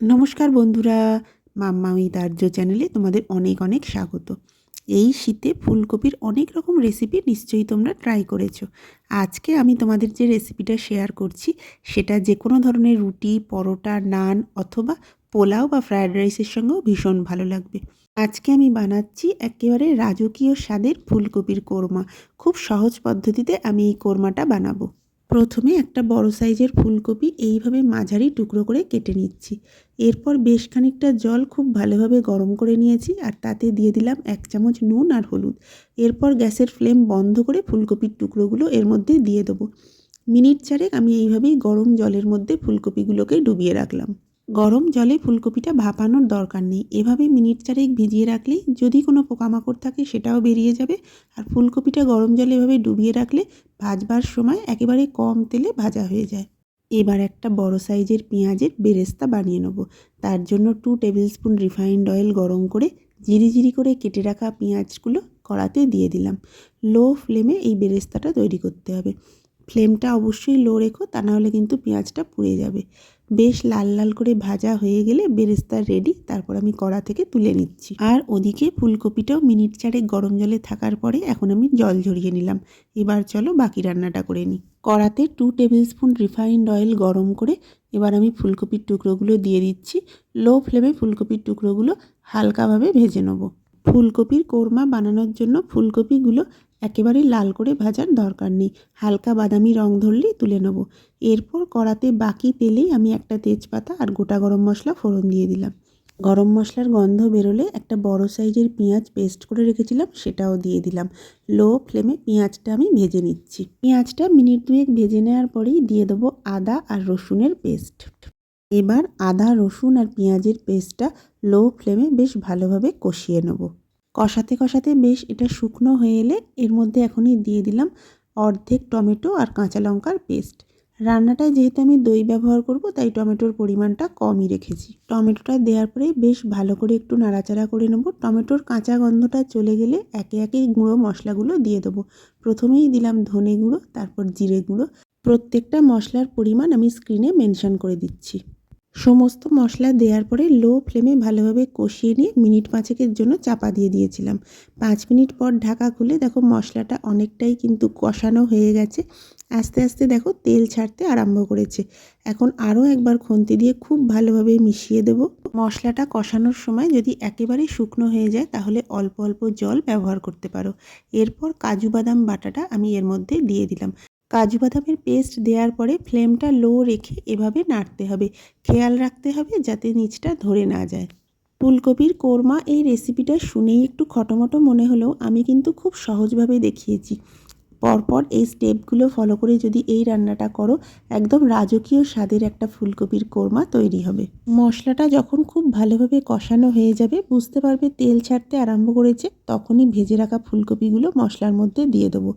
নমস্কার বন্ধুরা, মাম্মামি দার্য চ্যানেলে তোমাদের অনেক অনেক স্বাগত। এই শীতে ফুলকপির অনেক রকম রেসিপি নিশ্চয়ই তোমরা ট্রাই করেছ। আজকে আমি তোমাদের যে রেসিপিটা শেয়ার করছি, সেটা যে কোনো ধরনের রুটি, পরোটা, নান অথবা পোলাও বা ফ্রায়েড রাইসের সঙ্গেও ভীষণ ভালো লাগবে। আজকে আমি বানাচ্ছি একেবারে রাজকীয় স্বাদের ফুলকপির কোরমা। খুব সহজ পদ্ধতিতে আমি এই কোরমাটা বানাবো। প্রথমে একটা বড় সাইজের ফুলকপি এইভাবে মাঝারি টুকরো করে কেটে নিচ্ছি। এরপর বেশ খানিকটা জল খুব ভালোভাবে গরম করে নিয়েছি আর তাতে দিয়ে দিলাম এক চামচ নুন আর হলুদ। এরপর গ্যাসের ফ্লেম বন্ধ করে ফুলকপির টুকরোগুলো এর মধ্যে দিয়ে দেবো। মিনিট চারেক আমি এইভাবেই গরম জলের মধ্যে ফুলকপিগুলোকে ডুবিয়ে রাখলাম। গরম জলে ফুলকপিটা ভাপানোর দরকার নেই। এভাবে মিনিট চারেক ভিজিয়ে রাখলেই যদি কোনো পোকামাকড় থাকে সেটাও বেরিয়ে যাবে। আর ফুলকপিটা গরম জলে এভাবে ডুবিয়ে রাখলে ভাজবার সময় একেবারে কম তেলে ভাজা হয়ে যায়। এবার একটা বড় সাইজের পেঁয়াজের বেরেস্তা বানিয়ে নেব। তার জন্য two tablespoon refined oil গরম করে জিরি জিরি করে কেটে রাখা পেঁয়াজগুলো কড়াতে দিয়ে দিলাম। লো ফ্লেমে এই বেরেস্তাটা তৈরি করতে হবে। ফ্লেমটা অবশ্যই লো রেখো, তা নাহলে কিন্তু পেঁয়াজটা পুড়ে যাবে। বেশ লাল লাল করে ভাজা হয়ে গেলে বেরেস্তার রেডি তারপর আমি কড়া থেকে তুলে নিচ্ছি। আর ওদিকে ফুলকপিটাও মিনিট চারেক গরম জলে থাকার পরে এখন আমি জল ঝরিয়ে নিলাম। এবার চলো বাকি রান্নাটা করে নিই। কড়াতে two tablespoon refined oil গরম করে এবার আমি ফুলকপির টুকরোগুলো দিয়ে দিচ্ছি। লো ফ্লেমে ফুলকপির টুকরোগুলো হালকাভাবে ভেজে নেব। ফুলকপির কোরমা বানানোর জন্য ফুলকপিগুলো একেবারে লাল করে ভাজার দরকার নেই। হালকা বাদামি রং ধরলেই তুলে নেব। এরপর কড়াতে বাকি তেলেই আমি একটা তেজপাতা আর গোটা গরম মশলা ফোড়ন দিয়ে দিলাম। গরম মশলার গন্ধ বেরোলে একটা বড় সাইজের পেঁয়াজ পেস্ট করে রেখেছিলাম, সেটাও দিয়ে দিলাম। লো ফ্লেমে পেঁয়াজটা আমি ভেজে নিচ্ছি। পেঁয়াজটা মিনিট দুয়েক ভেজে নেওয়ার পরেই দিয়ে দেবো আদা আর রসুনের পেস্ট। এবার আদা, রসুন আর পেঁয়াজের পেস্টটা লো ফ্লেমে বেশ ভালোভাবে কষিয়ে নেব। কষাতে কষাতে বেশ এটা শুকনো হয়ে এলে এর মধ্যে এখনই দিয়ে দিলাম অর্ধেক টমেটো আর কাঁচা লঙ্কার পেস্ট রান্নাটায় যেহেতু আমি দই ব্যবহার করব, তাই টমেটোর পরিমাণটা কমই রেখেছি। টমেটোটা দেওয়ার পরে বেশ ভালো করে একটু নাড়াচাড়া করে নেব। টমেটোর কাঁচা গন্ধটা চলে গেলে একে একে গুঁড়ো মশলাগুলো দিয়ে দেবো। প্রথমেই দিলাম ধনে গুঁড়ো, তারপর জিরে গুঁড়ো। প্রত্যেকটা মশলার পরিমাণ আমি স্ক্রিনে মেনশন করে দিচ্ছি। সমস্ত মশলা দেওয়ার পরে লো ফ্লেমে ভালোভাবে কষিয়ে নিয়ে মিনিট পাঁচেকের জন্য চাপা দিয়ে দিয়েছিলাম। পাঁচ মিনিট পর ঢাকা খুলে দেখো মশলাটা অনেকটাই কিন্তু কষানো হয়ে গেছে। আস্তে আস্তে দেখো তেল ছাড়তে আরম্ভ করেছে। এখন আরও একবার খুন্তি দিয়ে খুব ভালোভাবে মিশিয়ে দেব। মশলাটা কষানোর সময় যদি একেবারে শুকনো হয়ে যায় তাহলে অল্প অল্প জল ব্যবহার করতে পারো। এরপর কাজু বাদাম বাটাটা আমি এর মধ্যে দিয়ে দিলাম। কাজু বাদামের পেস্ট দেওয়ার পরে ফ্লেমটা লো রেখে এভাবে নাড়তে হবে। খেয়াল রাখতে হবে যাতে নিচটা ধরে না যায়। ফুলকপির কোরমা এই রেসিপিটা শুনেই একটু খটোমটো মনে হলেও আমি কিন্তু খুব সহজভাবে দেখিয়েছি। পরপর এই স্টেপগুলো ফলো করে যদি এই রান্নাটা করো, একদম রাজকীয় স্বাদের একটা ফুলকপির কোরমা তৈরি হবে। মশলাটা যখন খুব ভালোভাবে কষানো হয়ে যাবে, বুঝতে পারবে তেল ছাড়তে আরম্ভ করেছে, তখনই ভেজে রাখা ফুলকপিগুলো মশলার মধ্যে দিয়ে দেবো।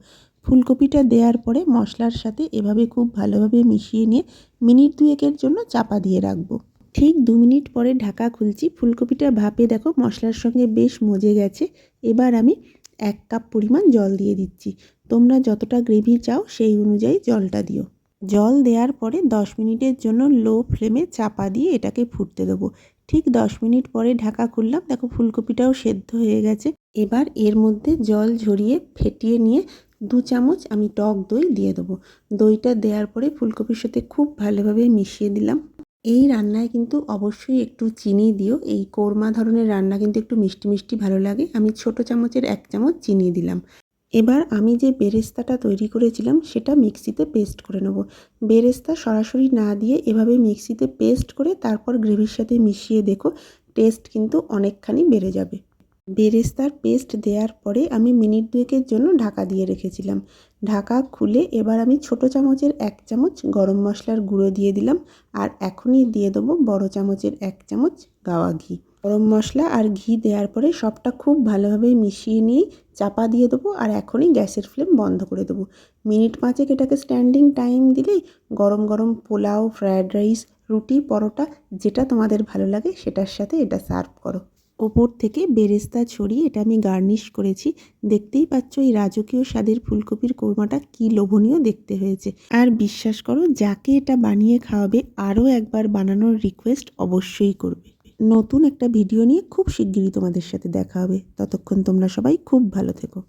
ফুলকপিটা দেওয়ার পরে মশলার সাথে এভাবে খুব ভালোভাবে মিশিয়ে নিয়ে মিনিট দুয়েকের জন্য চাপা দিয়ে রাখব। ঠিক দু মিনিট পরে ঢাকা খুলছি। ফুলকপিটা ভাপে দেখো মশলার সঙ্গে বেশ মজে গেছে। এবার আমি এক কাপ পরিমাণ জল দিয়ে দিচ্ছি। তোমরা যতটা গ্রেভি চাও সেই অনুযায়ী জলটা দিও। জল দেওয়ার পরে দশ মিনিটের জন্য লো ফ্লেমে চাপা দিয়ে এটাকে ফুটতে দেবো। ঠিক দশ মিনিট পরে ঢাকা খুললাম। দেখো ফুলকপিটাও সেদ্ধ হয়ে গেছে। এবার এর মধ্যে জল ঝরিয়ে ফেটিয়ে নিয়ে দু চামচ আমি টক দই দিয়ে দেবো। দইটা দেওয়ার পরে ফুলকপির সাথে খুব ভালোভাবে মিশিয়ে দিলাম। এই রান্নায় কিন্তু অবশ্যই একটু চিনি দিও। এই কোরমা ধরনের রান্না কিন্তু একটু মিষ্টি মিষ্টি ভালো লাগে। আমি ছোট চামচের এক চামচ চিনি দিলাম। এবার আমি যে বেরেস্তাটা তৈরি করেছিলাম সেটা মিক্সিতে পেস্ট করে নেব। বেরেস্তা সরাসরি না দিয়ে এভাবে মিক্সিতে পেস্ট করে তারপর গ্রেভির সাথে মিশিয়ে দেখো, টেস্ট কিন্তু অনেকখানি বেড়ে যাবে। বেরেস্তার পেস্ট দেওয়ার পরে আমি মিনিট দুয়েকের জন্য ঢাকা দিয়ে রেখেছিলাম। ঢাকা খুলে এবার আমি ছোট চামচের এক চামচ গরম মশলার গুঁড়ো দিয়ে দিলাম আর এখনই দিয়ে দেবো বড় চামচের এক চামচ গাওয়া ঘি। গরম মশলা আর ঘি দেওয়ার পরে সবটা খুব ভালোভাবে মিশিয়ে নিয়েই চাপা দিয়ে দেবো আর এখনই গ্যাসের ফ্লেম বন্ধ করে দেবো। মিনিট পাঁচেক এটাকে স্ট্যান্ডিং টাইম দিলেই গরম গরম পোলাও, ফ্রায়েড রাইস, রুটি, পরোটা যেটা তোমাদের ভালো লাগে সেটার সাথে এটা সার্ভ করো। ওপর থেকে বেরেস্তা ছড়িয়ে এটা আমি গার্নিশ করেছি। দেখতেই পাচ্ছ এই রাজকীয় স্বাদের ফুলকপির কোরমাটা কি লোভনীয় দেখতে হয়েছে। আর বিশ্বাস করো, যাকে এটা বানিয়ে খাওয়াবে, আরও একবার বানানোর রিকোয়েস্ট অবশ্যই করবে। নতুন একটা ভিডিও নিয়ে খুব শিগগিরই তোমাদের সাথে দেখা হবে। ততক্ষণ তোমরা সবাই খুব ভালো থেকো।